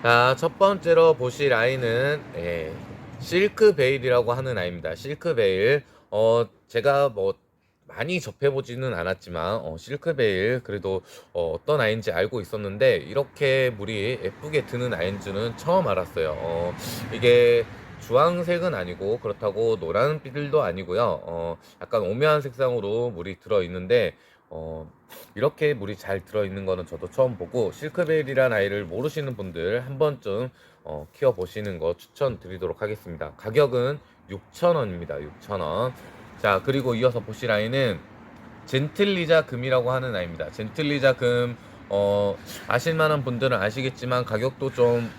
자, 첫 번째로 보실 아이는 예, 실크 베일이라고 하는 아이입니다. 실크 베일. 어, 제가 뭐 많이 접해보지는 않았지만 어, 실크 베일 그래도 어, 어떤 아이인지 알고 있었는데 이렇게 물이 예쁘게 드는 아이인 줄은 처음 알았어요. 어, 이게 주황색은 아니고 그렇다고 노란빛도 아니고요. 어, 약간 오묘한 색상으로 물이 들어 있는데 어, 이렇게 물이 잘 들어있는 거는 저도 처음 보고 실크벨이란 아이를 모르시는 분들 한 번쯤 어, 키워보시는 거 추천드리도록 하겠습니다. 가격은 6,000원입니다. 6,000원. 자, 그리고 이어서 보실 아이는 젠틀리자 금이라고 하는 아이입니다. 젠틀리자 금, 어, 아실만한 분들은 아시겠지만 가격도 좀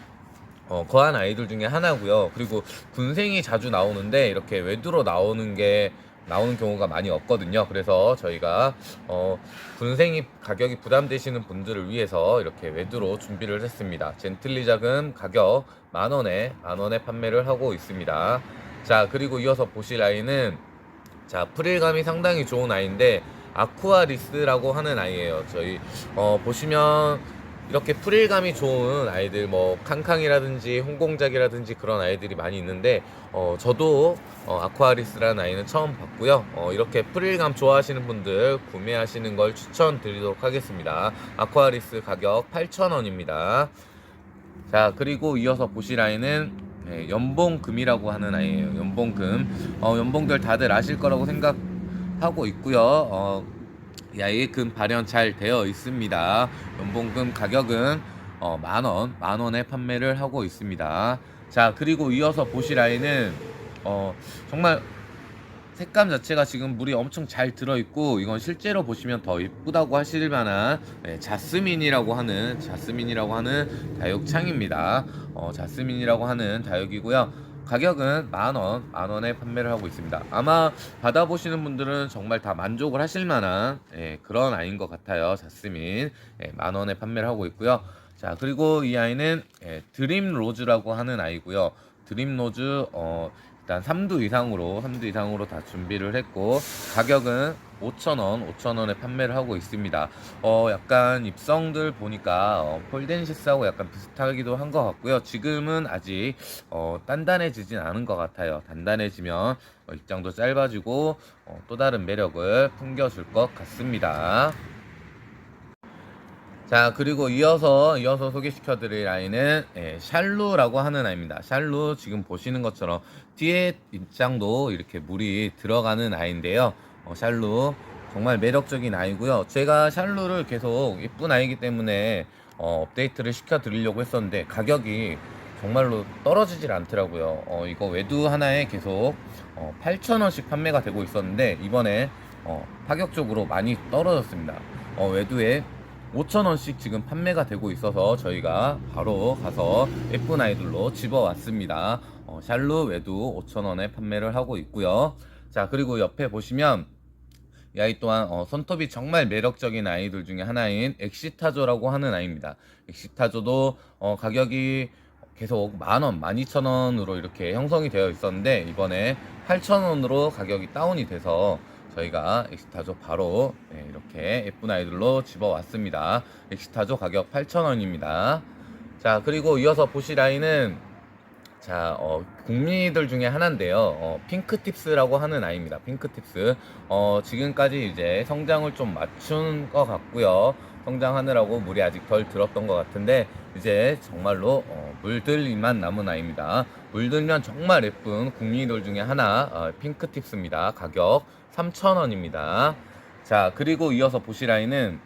어, 거한 아이들 중에 하나고요. 그리고 군생이 자주 나오는데 이렇게 외두로 나오는 게 나오는 경우가 많이 없거든요. 그래서 저희가 어, 군생이 가격이 부담되시는 분들을 위해서 이렇게 외두로 준비를 했습니다. 젠틀리 자금 가격 만 원에 만 원에 판매를 하고 있습니다. 자 그리고 이어서 보실 아이는 자 프릴감이 상당히 좋은 아이인데 아쿠아리스라고 하는 아이예요. 저희 어, 보시면 이렇게 프릴감이 좋은 아이들 뭐 캉캉이라든지 홍공작이라든지 그런 아이들이 많이 있는데 어 저도 어, 아쿠아리스라는 아이는 처음 봤고요. 어 이렇게 프릴감 좋아하시는 분들 구매하시는 걸 추천드리도록 하겠습니다. 아쿠아리스 가격 8,000원입니다. 자 그리고 이어서 보실 아이는 네, 연봉금이라고 하는 아이예요. 연봉금. 어 연봉들 다들 아실 거라고 생각하고 있고요. 어 이 아이 금 발현 잘 되어 있습니다. 연봉금 가격은 어, 만 원, 만 원에 판매를 하고 있습니다. 자, 그리고 이어서 보실 아이는 어, 정말 색감 자체가 지금 물이 엄청 잘 들어있고 이건 실제로 보시면 더 이쁘다고 하실 만한 네, 자스민이라고 하는 자스민이라고 하는 다육창입니다. 어, 자스민이라고 하는 다육이고요. 가격은 만원, 만원에 판매를 하고 있습니다. 아마 받아보시는 분들은 정말 다 만족을 하실 만한 예, 그런 아이인 것 같아요. 자스민. 예, 만원에 판매를 하고 있고요. 자, 그리고 이 아이는 예, 드림 로즈라고 하는 아이고요. 드림 로즈, 어, 일단 3두 이상으로, 3두 이상으로 다 준비를 했고, 가격은 5,000원, 5,000원에 판매를 하고 있습니다. 어, 약간 입성들 보니까 어, 폴덴시스하고 약간 비슷하기도 한 것 같고요. 지금은 아직 어, 단단해지진 않은 것 같아요. 단단해지면 어, 입장도 짧아지고 어, 또 다른 매력을 풍겨줄 것 같습니다. 자 그리고 이어서 이어서 소개시켜드릴 아이는 예, 샬루라고 하는 아이입니다. 샬루 지금 보시는 것처럼 뒤에 입장도 이렇게 물이 들어가는 아이인데요. 어, 샬루 정말 매력적인 아이고요. 제가 샬루를 계속 예쁜 아이기 때문에 어, 업데이트를 시켜드리려고 했었는데 가격이 정말로 떨어지질 않더라고요. 어, 이거 외두 하나에 계속 어, 8,000원씩 판매가 되고 있었는데 이번에 어, 파격적으로 많이 떨어졌습니다. 어, 외두에 5,000원씩 지금 판매가 되고 있어서 저희가 바로 가서 예쁜 아이들로 집어왔습니다. 어, 샬루 외두 5,000원에 판매를 하고 있고요. 자, 그리고 옆에 보시면 이 아이 또한 어, 손톱이 정말 매력적인 아이들 중에 하나인 엑시타조라고 하는 아이입니다. 엑시타조도 어, 가격이 계속 만원, 만이천원으로 이렇게 형성이 되어 있었는데 이번에 8천원으로 가격이 다운이 돼서 저희가 엑시타조 바로 네, 이렇게 예쁜 아이들로 집어왔습니다. 엑시타조 가격 8,000원입니다. 자, 그리고 이어서 보실 아이는 자, 어, 국민이들 중에 하나인데요. 어, 핑크팁스라고 하는 아이입니다. 핑크팁스. 어, 지금까지 이제 성장을 좀 맞춘 것 같고요. 성장하느라고 물이 아직 덜 들었던 것 같은데 이제 정말로 어, 물들이만 남은 아이입니다. 물들면 정말 예쁜 국민이들 중에 하나 어, 핑크팁스입니다. 가격 3,000원입니다. 자, 그리고 이어서 보실 아이는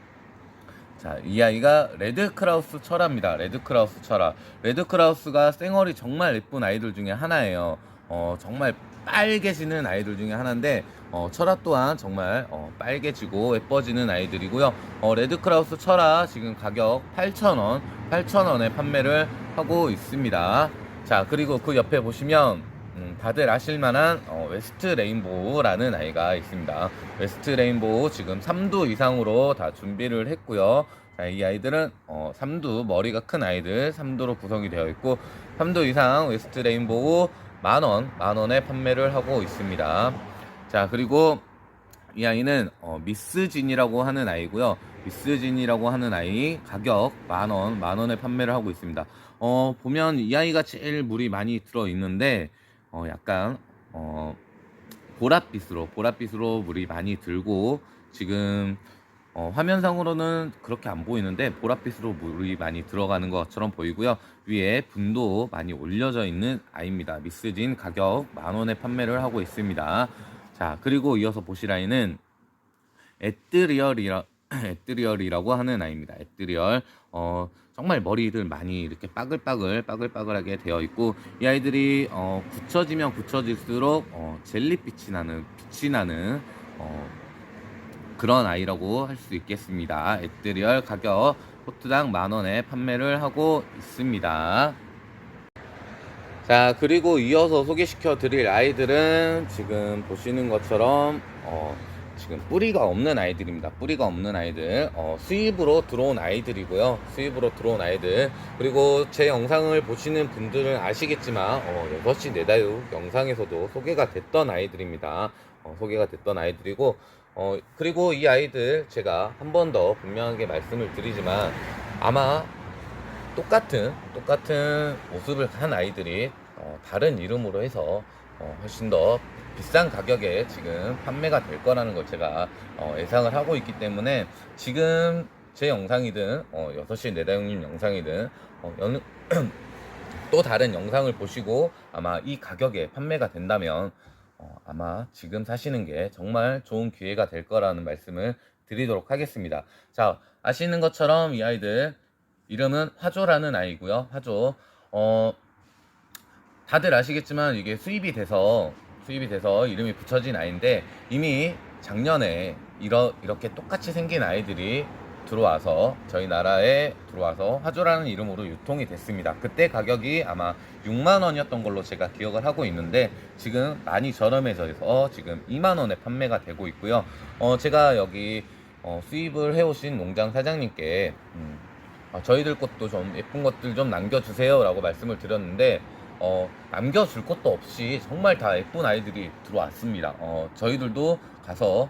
자, 이 아이가 레드크라우스 철화입니다. 레드크라우스 철화. 레드크라우스가 쌩얼이 정말 예쁜 아이들 중에 하나예요. 어, 정말 빨개지는 아이들 중에 하나인데, 어, 철화 또한 정말 어, 빨개지고 예뻐지는 아이들이고요. 어, 레드크라우스 철화 지금 가격 8,000원, 8,000원에 판매를 하고 있습니다. 자, 그리고 그 옆에 보시면 음, 다들 아실 만한 어, 웨스트 레인보우라는 아이가 있습니다. 웨스트 레인보우 지금 3두 이상으로 다 준비를 했고요. 자, 이 아이들은 어, 3두 머리가 큰 아이들 3두로 구성이 되어 있고 3두 이상 웨스트 레인보우 만원 만원에 판매를 하고 있습니다. 자 그리고 이 아이는 어, 미스진이라고 하는 아이고요. 미스진이라고 하는 아이 가격 만원 만원에 판매를 하고 있습니다 어 보면 이 아이가 제일 물이 많이 들어 있는데 어 약간 어 보랏빛으로 보랏빛으로 물이 많이 들고 지금 어, 화면상으로는 그렇게 안 보이는데 보랏빛으로 물이 많이 들어가는 것처럼 보이고요. 위에 분도 많이 올려져 있는 아이입니다. 미스진 가격 만원에 판매를 하고 있습니다. 자, 그리고 이어서 보실 아이는 에뜨리얼이라 에뜨리얼이라고 하는 아이입니다. 에뜨리얼 어, 정말 머리들 많이 이렇게 빠글빠글 빠글빠글하게 되어 있고 이 아이들이 어, 굳혀지면 굳혀질수록 어, 젤리빛이 나는 빛이 나는 어, 그런 아이라고 할 수 있겠습니다. 에뜨리얼 가격 포트당 만원에 판매를 하고 있습니다. 자, 그리고 이어서 소개시켜 드릴 아이들은 지금 보시는 것처럼, 어, 지금 뿌리가 없는 아이들입니다. 뿌리가 없는 아이들, 어, 수입으로 들어온 아이들이고요. 수입으로 들어온 아이들. 그리고 제 영상을 보시는 분들은 아시겠지만, 어, 6시 내다육 영상에서도 소개가 됐던 아이들입니다. 어, 소개가 됐던 아이들이고, 어, 그리고 이 아이들 제가 한 번 더 분명하게 말씀을 드리지만 아마 똑같은 똑같은 모습을 한 아이들이 어, 다른 이름으로 해서 어, 훨씬 더 비싼 가격에 지금 판매가 될 거라는 걸 제가 어, 예상을 하고 있기 때문에 지금 제 영상이든 어, 6시 내다용님 영상이든 어, 여느 또 다른 영상을 보시고 아마 이 가격에 판매가 된다면 어, 아마 지금 사시는 게 정말 좋은 기회가 될 거라는 말씀을 드리도록 하겠습니다. 자, 아시는 것처럼 이 아이들 이름은 화조라는 아이고요. 화조. 어, 다들 아시겠지만 이게 수입이 돼서 수입이 돼서 이름이 붙여진 아이인데 이미 작년에 이러, 이렇게 똑같이 생긴 아이들이 들어와서 저희 나라에 들어와서 화조라는 이름으로 유통이 됐습니다. 그때 가격이 아마 6만 원이었던 걸로 제가 기억을 하고 있는데 지금 많이 저렴해져서 지금 2만 원에 판매가 되고 있고요. 어, 제가 여기 어, 수입을 해오신 농장 사장님께 음, 어, 저희들 것도 좀 예쁜 것들 좀 남겨주세요라고 말씀을 드렸는데 어, 남겨줄 것도 없이 정말 다 예쁜 아이들이 들어왔습니다. 어, 저희들도 가서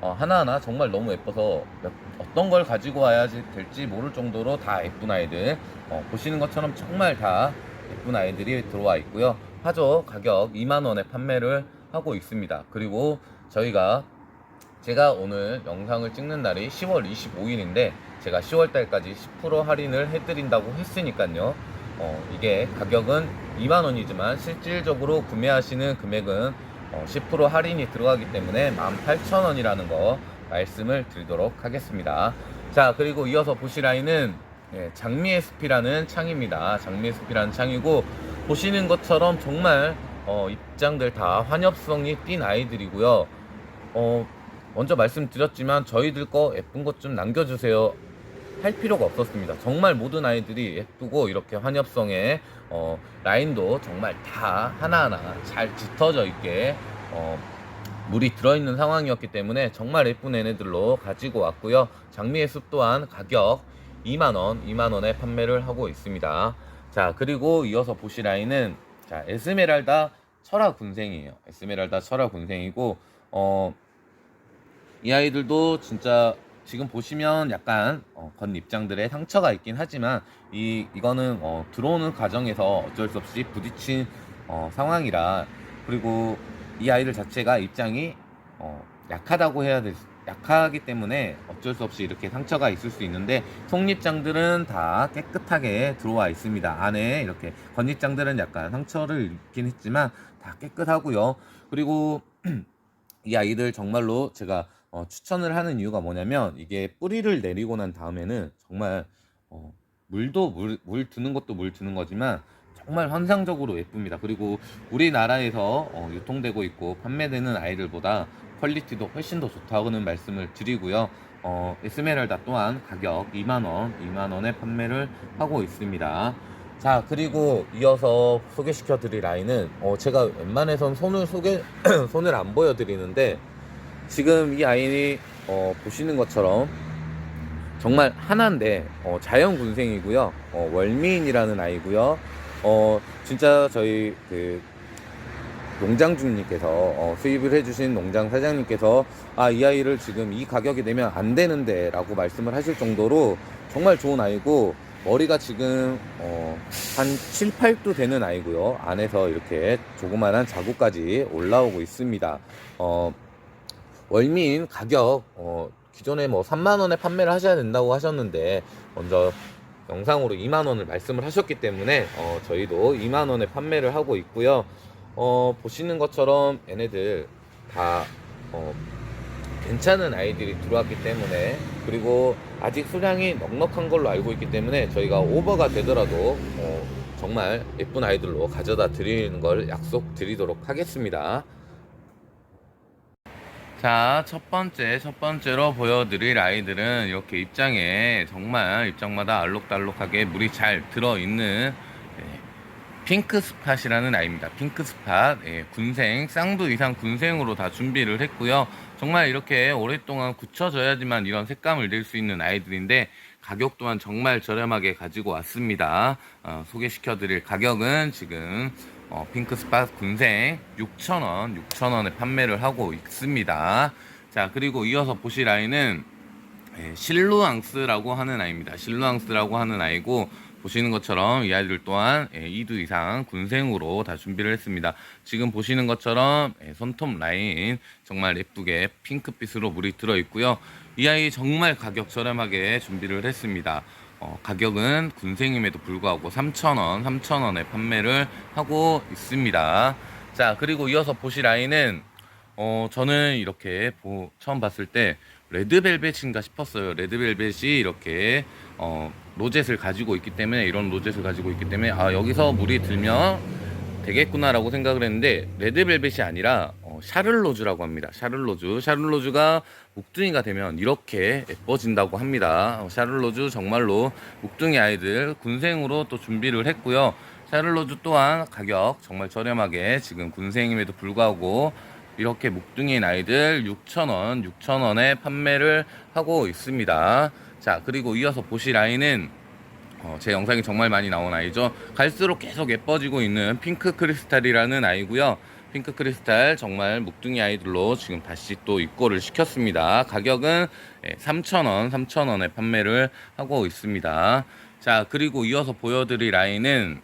어, 하나하나 정말 너무 예뻐서 몇- 어떤 걸 가지고 와야지 될지 모를 정도로 다 예쁜 아이들 어, 보시는 것처럼 정말 다 예쁜 아이들이 들어와 있고요. 화조 가격 2만원에 판매를 하고 있습니다. 그리고 저희가 제가 오늘 영상을 찍는 날이 10월 25일인데 제가 10월 달까지 10% 할인을 해드린다고 했으니까요. 어, 이게 가격은 2만 원이지만 실질적으로 구매하시는 금액은 어, 10% 할인이 들어가기 때문에 18,000원이라는 거 말씀을 드리도록 하겠습니다. 자, 그리고 이어서 보실 아이는 예, 장미의 숲이라는 창입니다. 장미의 숲이라는 창이고 보시는 것처럼 정말 어, 입장들 다 환엽성이 띈 아이들이고요. 어, 먼저 말씀드렸지만 저희들 거 예쁜 것 좀 남겨주세요. 할 필요가 없었습니다. 정말 모든 아이들이 예쁘고 이렇게 환엽성에 어, 라인도 정말 다 하나하나 잘 짙어져 있게 어, 물이 들어있는 상황이었기 때문에 정말 예쁜 애네들로 가지고 왔고요. 장미의 숲 또한 가격 2만원, 2만원에 판매를 하고 있습니다. 자, 그리고 이어서 보실 아이는 자, 에스메랄다 철화 군생이에요. 에스메랄다 철화 군생이고, 어, 이 아이들도 진짜 지금 보시면 약간 어, 겉입장들에 상처가 있긴 하지만 이 이거는 어, 들어오는 과정에서 어쩔 수 없이 부딪힌 어, 상황이라 그리고 이 아이들 자체가 입장이 어, 약하다고 해야 될 수- 약하기 때문에 어쩔 수 없이 이렇게 상처가 있을 수 있는데 속립장들은 다 깨끗하게 들어와 있습니다. 안에 이렇게 겉입장들은 약간 상처를 입긴 했지만 다 깨끗하고요. 그리고 이 아이들 정말로 제가 어, 추천을 하는 이유가 뭐냐면 이게 뿌리를 내리고 난 다음에는 정말 어, 물도 물, 물 드는 것도 물 드는 거지만 정말 환상적으로 예쁩니다. 그리고 우리나라에서 어, 유통되고 있고 판매되는 아이들보다 퀄리티도 훨씬 더 좋다고는 말씀을 드리고요. 어, 에스메랄다 또한 가격 2만원, 2만원에 판매를 하고 있습니다. 자, 그리고 이어서 소개시켜 드릴 아이는, 어, 제가 웬만해선 손을 소개, 손을 안 보여드리는데, 지금 이 아이니, 어, 보시는 것처럼, 정말 하나인데, 어, 자연 군생이고요. 어, 월미인이라는 아이고요. 어, 진짜 저희, 그, 농장 주님께서 어, 수입을 해주신 농장 사장님께서 아 이 아이를 지금 이 가격이 내면 안 되는데라고 말씀을 하실 정도로 정말 좋은 아이고 머리가 지금 어, 한 7, 8도 되는 아이고요. 안에서 이렇게 조그만한 자국까지 올라오고 있습니다. 어, 월민 가격 어, 기존에 뭐 3만 원에 판매를 하셔야 된다고 하셨는데 먼저 영상으로 2만 원을 말씀을 하셨기 때문에 어, 저희도 2만 원에 판매를 하고 있고요. 어, 보시는 것처럼 얘네들 다 어, 괜찮은 아이들이 들어왔기 때문에 그리고 아직 수량이 넉넉한 걸로 알고 있기 때문에 저희가 오버가 되더라도 어, 정말 예쁜 아이들로 가져다 드리는 걸 약속드리도록 하겠습니다. 자, 첫 번째, 첫 번째로 보여드릴 아이들은 이렇게 입장에 정말 입장마다 알록달록하게 물이 잘 들어있는 예, 핑크 스팟이라는 아이입니다. 핑크 스팟, 예, 군생, 쌍두 이상 군생으로 다 준비를 했고요. 정말 이렇게 오랫동안 굳혀져야지만 이런 색감을 낼 수 있는 아이들인데 가격 또한 정말 저렴하게 가지고 왔습니다. 어, 소개시켜드릴 가격은 지금 어, 핑크 스팟 군생 6,000원, 6,000원에 판매를 하고 있습니다. 자, 그리고 이어서 보실 아이는 예, 실루앙스라고 하는 아이입니다. 실루앙스라고 하는 아이고 보시는 것처럼 이 아이들 또한 예, 2두 이상 군생으로 다 준비를 했습니다. 지금 보시는 것처럼 예, 손톱 라인 정말 예쁘게 핑크빛으로 물이 들어 있고요. 이 아이 정말 가격 저렴하게 준비를 했습니다. 어, 가격은 군생임에도 불구하고 3,000원, 3,000원에 판매를 하고 있습니다. 자, 그리고 이어서 보실 아이는 어, 저는 이렇게 보, 처음 봤을 때 레드벨벳인가 싶었어요. 레드벨벳이 이렇게 어, 로젯을 가지고 있기 때문에 이런 로젯을 가지고 있기 때문에 아 여기서 물이 들면 되겠구나라고 생각을 했는데 레드벨벳이 아니라 어, 샤를로즈라고 합니다. 샤를로즈. 샤를로즈가 목둥이가 되면 이렇게 예뻐진다고 합니다. 어, 샤를로즈 정말로 목둥이 아이들 군생으로 또 준비를 했고요. 샤를로즈 또한 가격 정말 저렴하게 지금 군생임에도 불구하고 이렇게 목둥이인 아이들 6,000원, 6,000원에 판매를 하고 있습니다. 자, 그리고 이어서 보실 아이는 어, 제 영상이 정말 많이 나온 아이죠. 갈수록 계속 예뻐지고 있는 핑크 크리스탈이라는 아이고요. 핑크 크리스탈 정말 목둥이 아이들로 지금 다시 또 입고를 시켰습니다. 가격은 3,000원, 3,000원에 판매를 하고 있습니다. 자, 그리고 이어서 보여드릴 아이는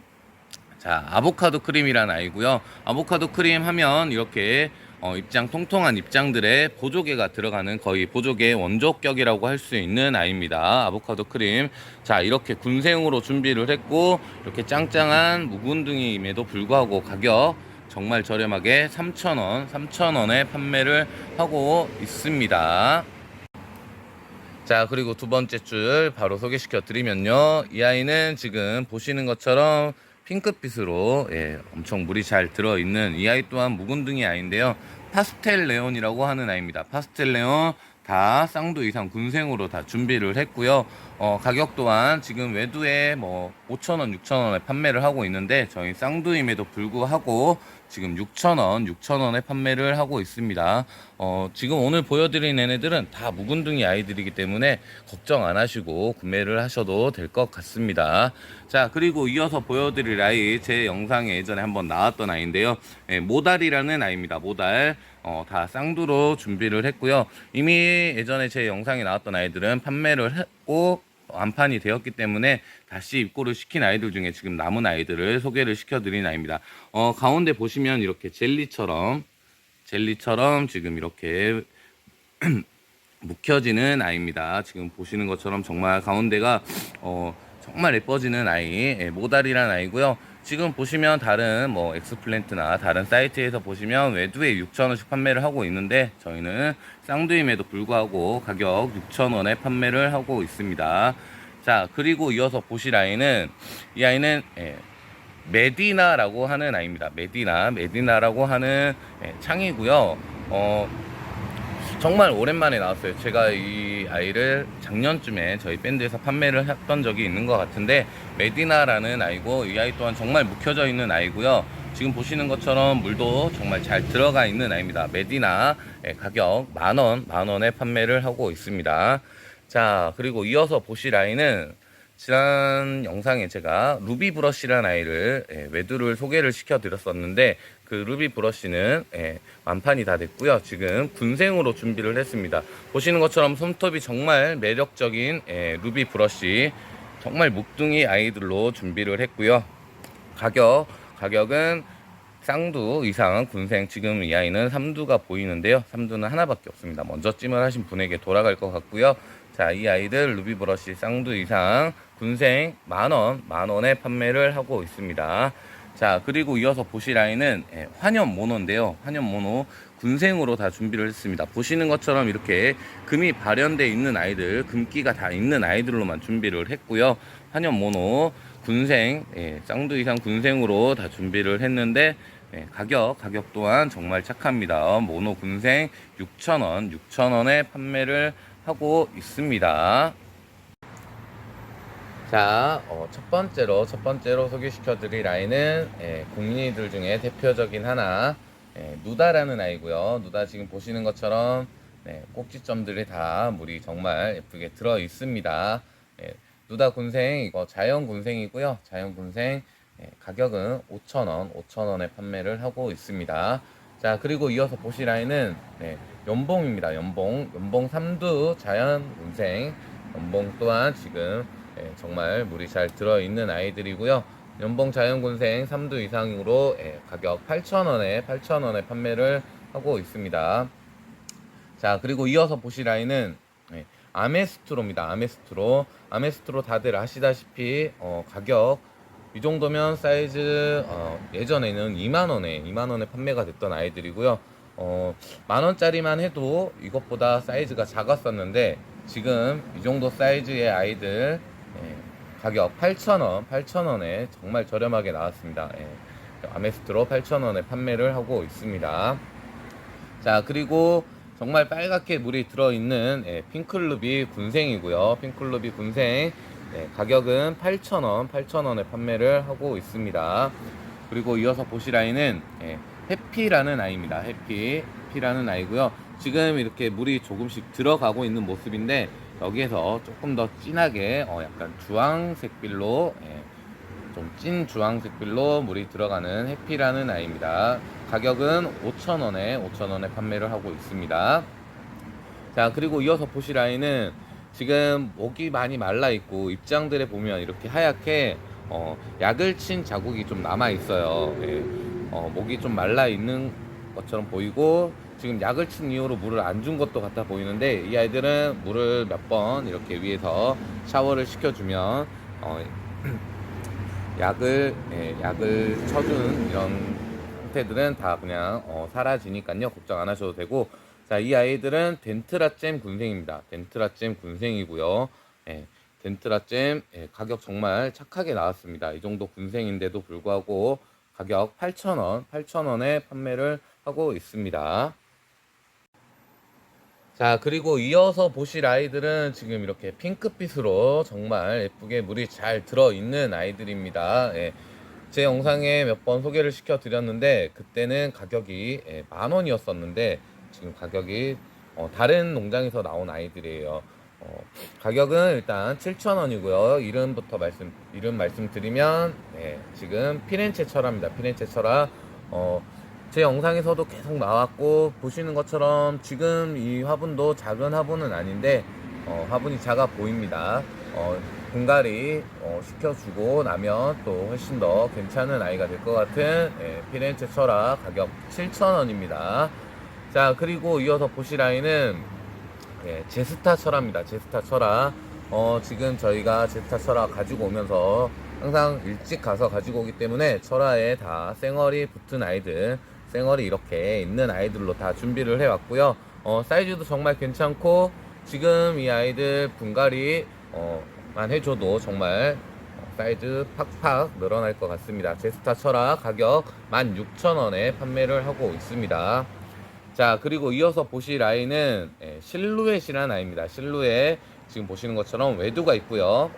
자, 아보카도 크림이라는 아이고요. 아보카도 크림 하면 이렇게 어, 입장 통통한 입장들의 보조개가 들어가는 거의 보조개 원조격이라고 할 수 있는 아이입니다. 아보카도 크림. 자, 이렇게 군생으로 준비를 했고 이렇게 짱짱한 묵은둥이임에도 불구하고 가격 정말 저렴하게 3,000원, 3,000원에 판매를 하고 있습니다. 자, 그리고 두 번째 줄 바로 소개시켜 드리면요. 이 아이는 지금 보시는 것처럼 핑크빛으로 예, 엄청 물이 잘 들어있는 이 아이 또한 묵은둥이 아이인데요. 파스텔 레온이라고 하는 아이입니다. 파스텔 레온 다 쌍두 이상 군생으로 다 준비를 했고요. 어, 가격 또한 지금 외두에 뭐 5,000원, 6,000원에 판매를 하고 있는데 저희 쌍두임에도 불구하고 지금 6,000원, 6,000원에 판매를 하고 있습니다. 어, 지금 오늘 보여드린 애네들은 다 묵은둥이 아이들이기 때문에 걱정 안 하시고 구매를 하셔도 될 것 같습니다. 자, 그리고 이어서 보여드릴 아이 제 영상에 예전에 한번 나왔던 아이인데요. 예, 모달이라는 아이입니다. 모달. 어, 다 쌍두로 준비를 했고요. 이미 예전에 제 영상에 나왔던 아이들은 판매를 했고 완판이 되었기 때문에 다시 입고를 시킨 아이들 중에 지금 남은 아이들을 소개를 시켜드린 아이입니다. 어, 가운데 보시면 이렇게 젤리처럼 젤리처럼 지금 이렇게 묵혀지는 아이입니다. 지금 보시는 것처럼 정말 가운데가 어, 정말 예뻐지는 아이 예, 모달이라는 아이고요. 지금 보시면 다른 뭐 엑스플랜트나 다른 사이트에서 보시면 외두에 6,000원씩 판매를 하고 있는데 저희는 쌍두임에도 불구하고 가격 6,000원에 판매를 하고 있습니다. 자 그리고 이어서 보실 아이는 이 아이는 예, 메디나라고 하는 아이입니다. 메디나 메디나라고 하는 예, 창이고요. 어, 정말 오랜만에 나왔어요. 제가 이 아이를 작년쯤에 저희 밴드에서 판매를 했던 적이 있는 것 같은데 메디나라는 아이고 이 아이 또한 정말 묵혀져 있는 아이고요. 지금 보시는 것처럼 물도 정말 잘 들어가 있는 아이입니다. 메디나 예, 가격 만원, 만원에 판매를 하고 있습니다. 자, 그리고 이어서 보실 아이는 지난 영상에 제가 루비 브러쉬라는 아이를 예, 외두를 소개를 시켜드렸었는데 그 루비 브러쉬는 예, 완판이 다 됐고요. 지금 군생으로 준비를 했습니다. 보시는 것처럼 손톱이 정말 매력적인 예, 루비 브러쉬 정말 묵둥이 아이들로 준비를 했고요. 가격 가격은 쌍두 이상 군생 지금 이 아이는 삼두가 보이는데요. 삼두는 하나밖에 없습니다. 먼저 찜을 하신 분에게 돌아갈 것 같고요. 자, 이 아이들 루비 브러쉬 쌍두 이상 군생 만원, 만원에 판매를 하고 있습니다. 자, 그리고 이어서 보실 아이는 예, 환연 모노인데요. 환연 모노 군생으로 다 준비를 했습니다. 보시는 것처럼 이렇게 금이 발현돼 있는 아이들, 금기가 다 있는 아이들로만 준비를 했고요. 환연 모노 군생, 예, 쌍두 이상 군생으로 다 준비를 했는데 예, 가격, 가격 또한 정말 착합니다. 모노 군생 6,000원, 6,000원에 판매를 하고 있습니다. 자, 어, 첫 번째로, 첫 번째로 소개시켜 드릴 아이는, 예, 국민이들 중에 대표적인 하나, 예, 누다라는 아이고요. 누다 지금 보시는 것처럼, 네, 꼭지점들이 다 물이 정말 예쁘게 들어 있습니다. 예, 누다 군생, 이거 자연 군생이고요. 자연 군생, 예, 가격은 5,000원, 5,000원에 판매를 하고 있습니다. 자, 그리고 이어서 보실 아이는, 네, 연봉입니다. 연봉, 연봉 3두 자연 군생, 연봉 또한 지금 예, 정말 물이 잘 들어있는 아이들이고요. 연봉 자연군생 3두 이상으로 예, 가격 8,000원에 8,000원에 판매를 하고 있습니다. 자 그리고 이어서 보실 아이는 예, 아메스트로입니다. 아메스트로 아메스트로 다들 아시다시피 어, 가격 이 정도면 사이즈 어, 예전에는 2만 원에 2만 원에 판매가 됐던 아이들이고요. 어, 만 원짜리만 해도 이것보다 사이즈가 작았었는데 지금 이 정도 사이즈의 아이들 예, 가격 8,000원, 8,000원에 정말 저렴하게 나왔습니다. 예, 아메스트로 8,000원에 판매를 하고 있습니다. 자, 그리고 정말 빨갛게 물이 들어있는 예, 핑클루비 군생이고요. 핑클루비 군생 예, 가격은 8,000원, 8,000원에 판매를 하고 있습니다. 그리고 이어서 보실 아이는 예, 해피라는 아이입니다. 해피, 해피라는 아이고요. 지금 이렇게 물이 조금씩 들어가고 있는 모습인데 여기에서 조금 더 진하게 어, 약간 주황색빌로 예, 좀찐 주황색빌로 물이 들어가는 해피라는 아이입니다. 가격은 5,000원에 5,000원에 판매를 하고 있습니다. 자 그리고 이어서 보실 아이는 지금 목이 많이 말라 있고 입장들에 보면 이렇게 하얗게 어, 약을 친 자국이 좀 남아 있어요. 예. 어, 목이 좀 말라 있는 것처럼 보이고 지금 약을 친 이후로 물을 안 준 것도 같아 보이는데 이 아이들은 물을 몇 번 이렇게 위에서 샤워를 시켜주면 어, 약을 예, 약을 쳐준 이런 상태들은 다 그냥 어, 사라지니까요. 걱정 안 하셔도 되고. 자 이 아이들은 덴트라잼 군생입니다. 덴트라잼 군생이고요. 예, 덴트라잼 예, 가격 정말 착하게 나왔습니다. 이 정도 군생인데도 불구하고 가격 8,000원 8,000원에 판매를 하고 있습니다. 자 그리고 이어서 보실 아이들은 지금 이렇게 핑크빛으로 정말 예쁘게 물이 잘 들어있는 아이들입니다. 예, 제 영상에 몇 번 소개를 시켜 드렸는데 그때는 가격이 예, 만 원이었었는데 지금 가격이 어, 다른 농장에서 나온 아이들이에요. 어, 가격은 일단 7,000원이고요. 이름부터 말씀 이름 말씀드리면 예, 지금 피렌체 철화입니다. 피렌체 철화 어, 제 영상에서도 계속 나왔고 보시는 것처럼 지금 이 화분도 작은 화분은 아닌데 어, 화분이 작아 보입니다. 어, 분갈이 어, 시켜주고 나면 또 훨씬 더 괜찮은 아이가 될 것 같은 예, 피렌체 철화 가격 7,000원입니다. 자 그리고 이어서 보실 아이는 예, 제스타 철화입니다. 제스타 철화. 어, 지금 저희가 제스타 철화 가지고 오면서 항상 일찍 가서 가지고 오기 때문에 철화에 다 생얼이 붙은 아이들, 생얼이 이렇게 있는 아이들로 다 준비를 해왔고요. 어, 사이즈도 정말 괜찮고 지금 이 아이들 분갈이 어, 만 해줘도 정말 어, 사이즈 팍팍 늘어날 것 같습니다. 제스타 철화 가격 16,000원에 판매를 하고 있습니다. 자 그리고 이어서 보실 아이는 예, 실루엣이라는 아이입니다 실루엣 지금 보시는 것처럼 외두가 있고요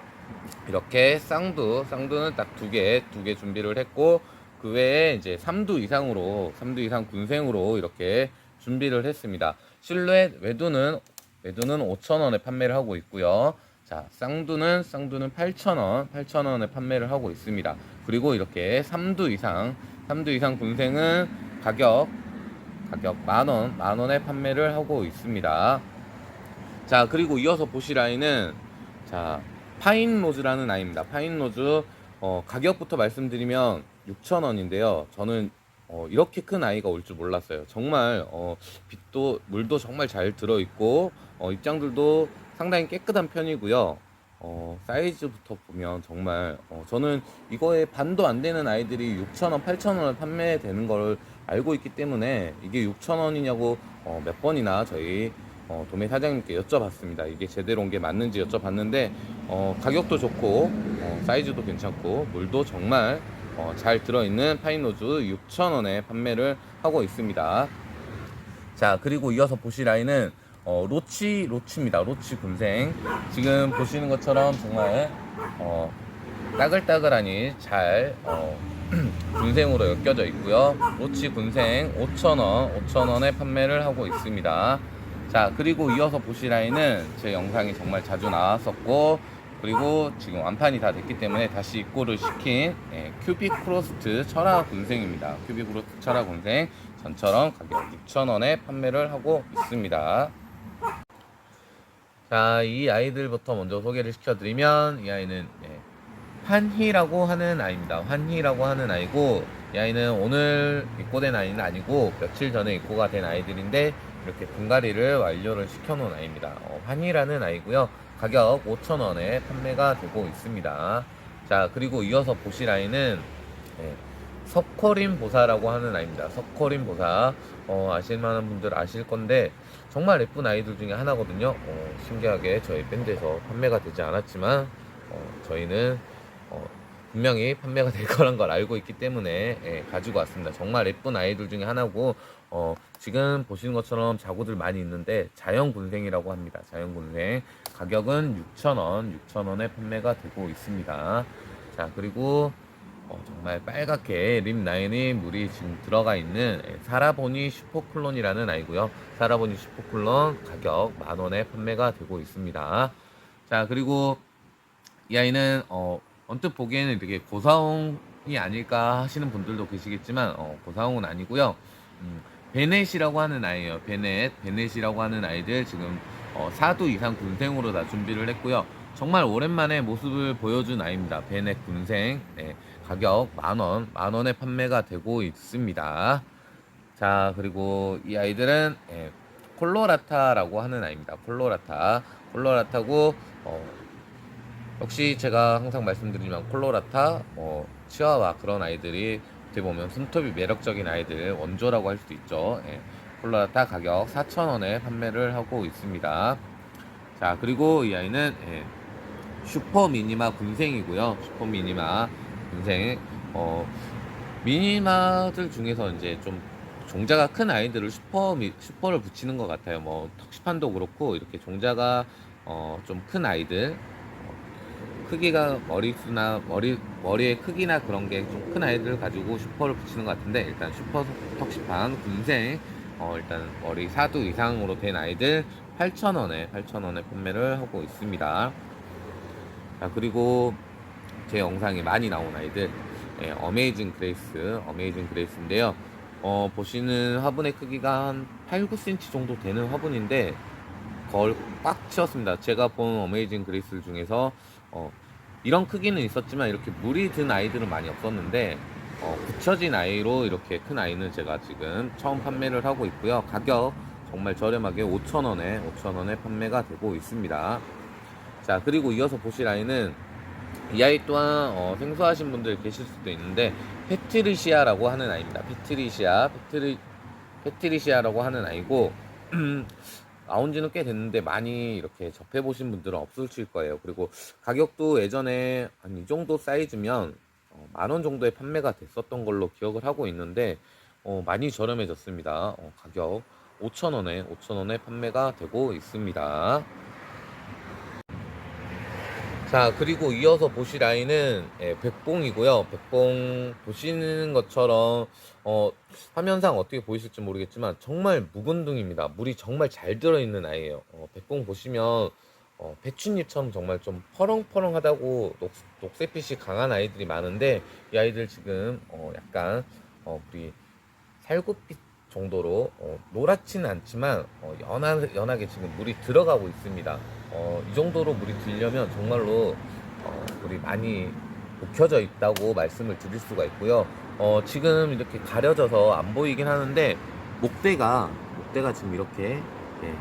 이렇게 쌍두 쌍두는 딱 두 개 두 개 준비를 했고 그 외에 이제 3두 이상으로 3두 이상 군생으로 이렇게 준비를 했습니다 실루엣 외두는 외두는 5,000원에 판매를 하고 있고요 자, 쌍두는 쌍두는 8,000원, 8,000원에 판매를 하고 있습니다. 그리고 이렇게 3두 이상, 3두 이상 군생은 가격 가격 만 원, 만 원에 판매를 하고 있습니다. 자, 그리고 이어서 보실 아이는 자, 파인 로즈라는 아이입니다. 파인 로즈 어, 가격부터 말씀드리면 6,000원인데요. 저는 어, 이렇게 큰 아이가 올 줄 몰랐어요. 정말 어, 빛도 물도 정말 잘 들어 있고 어, 입장들도 상당히 깨끗한 편이고요. 어, 사이즈부터 보면 정말 어, 저는 이거에 반도 안 되는 아이들이 6,000원, 8,000원에 판매되는 걸 알고 있기 때문에 이게 6,000원이냐고 어, 몇 번이나 저희 어, 도매 사장님께 여쭤봤습니다. 이게 제대로 온 게 맞는지 여쭤봤는데 어, 가격도 좋고 어, 사이즈도 괜찮고 물도 정말 어, 잘 들어있는 파인로즈 6,000원에 판매를 하고 있습니다. 자 그리고 이어서 보실 아이는 어, 로치 로치입니다. 로치 군생 지금 보시는 것처럼 정말 어, 따글따글하니 잘 어, 군생으로 엮여져 있고요. 로치 군생 5,000원 5,000원에 판매를 하고 있습니다. 자 그리고 이어서 보실 아이는 제 영상이 정말 자주 나왔었고 그리고 지금 완판이 다 됐기 때문에 다시 입고를 시킨 예, 큐빅 크로스트 철화 군생입니다. 큐빅 크로스트 철화 군생 전처럼 가격 6,000원에 판매를 하고 있습니다. 자, 이 아이들부터 먼저 소개를 시켜드리면 이 아이는 예, 환희라고 하는 아이입니다. 환희라고 하는 아이고 이 아이는 오늘 입고된 아이는 아니고 며칠 전에 입고가 된 아이들인데 이렇게 분갈이를 완료를 시켜놓은 아이입니다. 어, 환희라는 아이고요. 가격 5,000원에 판매가 되고 있습니다. 자, 그리고 이어서 보실 아이는 예, 석커린 보사라고 하는 아이입니다. 석커린 보사 어, 아실 만한 분들 아실 건데 정말 예쁜 아이들 중에 하나거든요. 어, 신기하게 저희 밴드에서 판매가 되지 않았지만 어, 저희는 어, 분명히 판매가 될 거란 걸 알고 있기 때문에 예, 가지고 왔습니다. 정말 예쁜 아이들 중에 하나고 어, 지금 보시는 것처럼 자구들 많이 있는데 자연군생이라고 합니다. 자연군생 가격은 6,000원, 6,000원에 판매가 되고 있습니다. 자 그리고 어, 정말 빨갛게 립 라인이 물이 지금 들어가 있는 예, 사라보니 슈퍼클론이라는 아이고요. 사라보니 슈퍼클론 가격 만 원에 판매가 되고 있습니다. 자 그리고 이 아이는 어, 언뜻 보기에는 되게 고사홍이 아닐까 하시는 분들도 계시겠지만 어, 고사홍은 아니고요. 음, 베넷이라고 하는 아이예요. 베넷, 베넷이라고 하는 아이들 지금 어, 4두 이상 군생으로 다 준비를 했고요. 정말 오랜만에 모습을 보여준 아이입니다. 베넷 군생. 네, 가격 만원, 만원에 판매가 되고 있습니다. 자, 그리고 이 아이들은 예, 콜로라타라고 하는 아이입니다. 콜로라타. 콜로라타고, 어, 역시 제가 항상 말씀드리지만 콜로라타, 어, 치와와 그런 아이들이 어떻게 보면 손톱이 매력적인 아이들 원조라고 할 수도 있죠. 예, 콜로라타 가격 4,000원에 판매를 하고 있습니다. 자, 그리고 이 아이는 예, 슈퍼 미니마 군생이고요. 슈퍼 미니마 군생. 어, 미니마들 중에서 이제 좀 종자가 큰 아이들을 슈퍼 미, 슈퍼를 붙이는 것 같아요. 뭐 턱시판도 그렇고 이렇게 종자가 어, 좀 큰 아이들 어, 크기가 머리수나 머리 머리의 크기나 그런 게 좀 큰 아이들을 가지고 슈퍼를 붙이는 것 같은데 일단 슈퍼 턱시판 군생 어, 일단 머리 4두 이상으로 된 아이들 8,000원에 8,000원에 판매를 하고 있습니다. 자 그리고 제 영상에 많이 나온 아이들 예, 어메이징 그레이스 어메이징 그레이스인데요 어, 보시는 화분의 크기가 한 8, 9cm 정도 되는 화분인데 거의 꽉 채웠습니다 제가 본 어메이징 그레이스 중에서 어, 이런 크기는 있었지만 이렇게 물이 든 아이들은 많이 없었는데 어, 붙여진 아이로 이렇게 큰 아이는 제가 지금 처음 판매를 하고 있고요 가격 정말 저렴하게 5,000원에 5,000원에 판매가 되고 있습니다 자 그리고 이어서 보실 아이는 이 아이 또한 어, 생소하신 분들 계실 수도 있는데 페트리시아라고 하는 아이입니다. 페트리시아, 페트리 페트리시아라고 하는 아이고 나온 지는 꽤 됐는데 많이 이렇게 접해 보신 분들은 없으실 거예요. 그리고 가격도 예전에 한 이 정도 사이즈면 어, 만원 정도에 판매가 됐었던 걸로 기억을 하고 있는데 어, 많이 저렴해졌습니다. 어, 가격 5,000원에 5,000원에 판매가 되고 있습니다. 자 그리고 이어서 보실 아이는 예, 백봉이고요 백봉 보시는 것처럼 어, 화면상 어떻게 보이실지 모르겠지만 정말 묵은둥입니다 물이 정말 잘 들어있는 아이예요 어, 백봉 보시면 어, 배춧잎처럼 정말 좀 퍼렁퍼렁하다고 녹, 녹색빛이 강한 아이들이 많은데 이 아이들 지금 어, 약간 어, 우리 살구빛 정도로 어, 노랗지는 않지만 어, 연하, 연하게 지금 물이 들어가고 있습니다. 어, 이 정도로 물이 들려면 정말로 어, 물이 많이 묵혀져 있다고 말씀을 드릴 수가 있고요. 어, 지금 이렇게 가려져서 안 보이긴 하는데 목대가 목대가 지금 이렇게 예,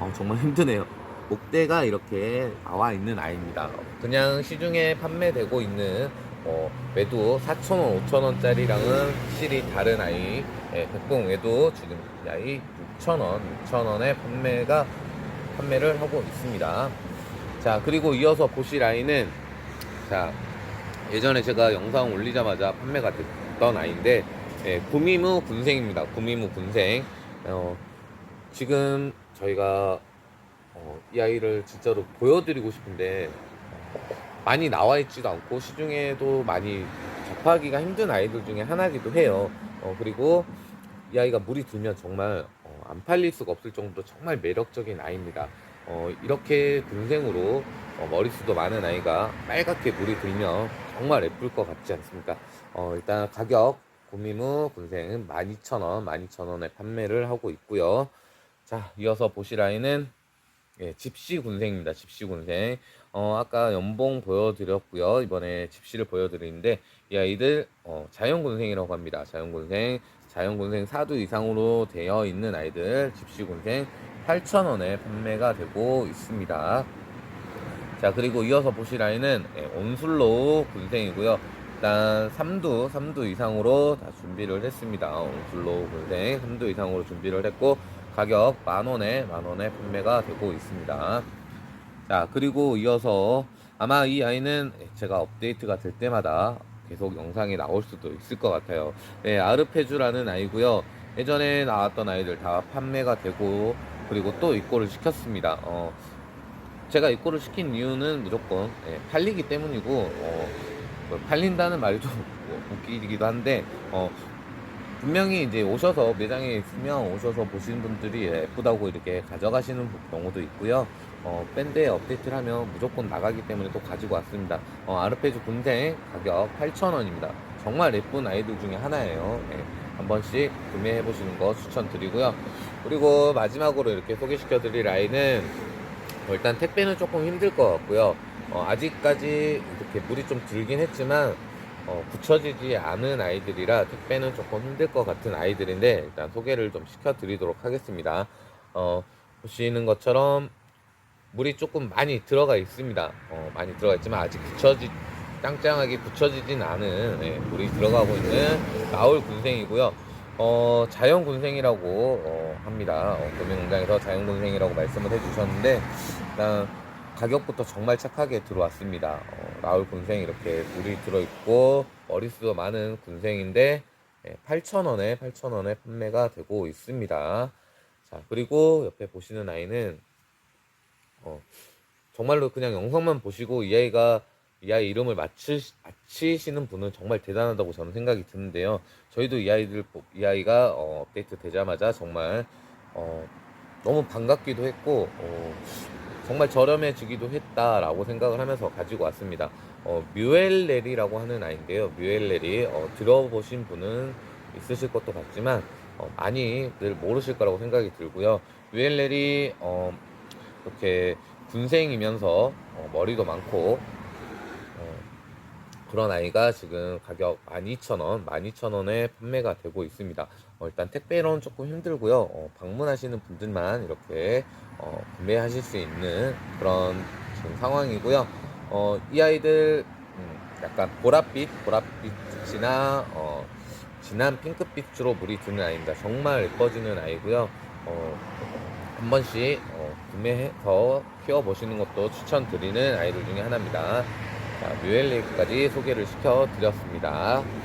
어, 정말 힘드네요. 목대가 이렇게 나와 있는 아이입니다. 그냥 시중에 판매되고 있는 어, 외도 4,000원, 5,000원짜리랑은 실이 다른 아이 예, 백봉 외도 지금 이 아이 6,000원, 6,000원에 판매가 판매를 하고 있습니다. 자 그리고 이어서 보실 아이는 자 예전에 제가 영상 올리자마자 판매가 됐던 아이인데 예, 구미무 군생입니다. 구미무 군생. 어, 지금 저희가 어, 이 아이를 진짜로 보여드리고 싶은데 어, 많이 나와 있지도 않고 시중에도 많이 접하기가 힘든 아이들 중에 하나기도 해요. 어, 그리고 이 아이가 물이 들면 정말 어, 안 팔릴 수가 없을 정도로 정말 매력적인 아이입니다. 어, 이렇게 군생으로 어, 머리수도 많은 아이가 빨갛게 물이 들면 정말 예쁠 것 같지 않습니까? 어, 일단 가격 고미무 군생은 12,000원, 12,000원에 판매를 하고 있고요. 자, 이어서 보실 아이는 예, 집시 군생입니다. 집시 군생. 어, 아까 연봉 보여드렸고요. 이번에 집시를 보여드리는데 이 아이들 어, 자연 군생이라고 합니다. 자연 군생, 자연 군생 4두 이상으로 되어 있는 아이들 집시 군생 8,000원에 판매가 되고 있습니다. 자, 그리고 이어서 보실 아이는 예, 온슬로우 군생이고요. 일단 3두, 3두 이상으로 다 준비를 했습니다. 온슬로우 군생 3두 이상으로 준비를 했고 가격 만원에 만원에 판매가 되고 있습니다. 자, 그리고 이어서 아마 이 아이는 제가 업데이트가 될 때마다 계속 영상이 나올 수도 있을 것 같아요. 네, 아르페주라는 아이고요. 예전에 나왔던 아이들 다 판매가 되고 그리고 또 입고를 시켰습니다. 어, 제가 입고를 시킨 이유는 무조건 예, 팔리기 때문이고 어, 뭐 팔린다는 말이 좀 뭐, 웃기기도 한데 어, 분명히 이제 오셔서 매장에 있으면 오셔서 보시는 분들이 예쁘다고 이렇게 가져가시는 경우도 있고요. 어, 밴드에 업데이트를 하면 무조건 나가기 때문에 또 가지고 왔습니다. 어, 아르페주 군생 가격 8,000원입니다. 정말 예쁜 아이들 중에 하나예요. 예, 한 번씩 구매해 보시는 거 추천드리고요. 그리고 마지막으로 이렇게 소개시켜 드릴 어, 일단 택배는 조금 힘들 것 같고요. 어, 아직까지 이렇게 물이 좀 들긴 했지만 어, 굳혀지지 않은 아이들이라 택배는 조금 힘들 것 같은 아이들인데 일단 소개를 좀 시켜드리도록 하겠습니다. 어, 보시는 것처럼 물이 조금 많이 들어가 있습니다. 어, 많이 들어가 있지만 아직 굳혀지 짱짱하게 굳혀지진 않은 예, 물이 들어가고 있는 나올 군생이고요. 어, 자연 군생이라고 어, 합니다. 어, 도매농장에서 자연 군생이라고 말씀을 해주셨는데 일단 가격부터 정말 착하게 들어왔습니다. 어, 라울 군생 이렇게 물이 들어있고 머리수도 많은 군생인데 8,000원에 8,000원에 판매가 되고 있습니다. 자 그리고 옆에 보시는 아이는 어, 정말로 그냥 영상만 보시고 이 아이가 이 아이 이름을 맞추, 맞히시는 분은 정말 대단하다고 저는 생각이 드는데요. 저희도 이 아이들 보- 이 아이가 어, 업데이트 되자마자 정말 어, 너무 반갑기도 했고 어, 정말 저렴해지기도 했다라고 생각을 하면서 가지고 왔습니다. 어, 뮤엘레리라고 하는 아이인데요. 뮤엘레리 어, 들어보신 분은 있으실 것도 같지만 어, 많이들 모르실 거라고 생각이 들고요. 뮤엘레리 어, 이렇게 군생이면서 어, 머리도 많고 어, 그런 아이가 지금 가격 12,000원, 12,000원에 판매가 되고 있습니다. 어, 일단 택배로는 조금 힘들고요. 어, 방문하시는 분들만 이렇게 어, 구매하실 수 있는 그런 지금 상황이고요. 어, 이 아이들 음, 약간 보랏빛, 보랏빛이나 어, 진한 핑크빛으로 물이 드는 아이입니다. 정말 예뻐지는 아이고요. 어, 한 번씩 어, 구매해서 키워보시는 것도 추천드리는 아이들 중에 하나입니다. 자, 뮤엘레이까지 소개를 시켜드렸습니다.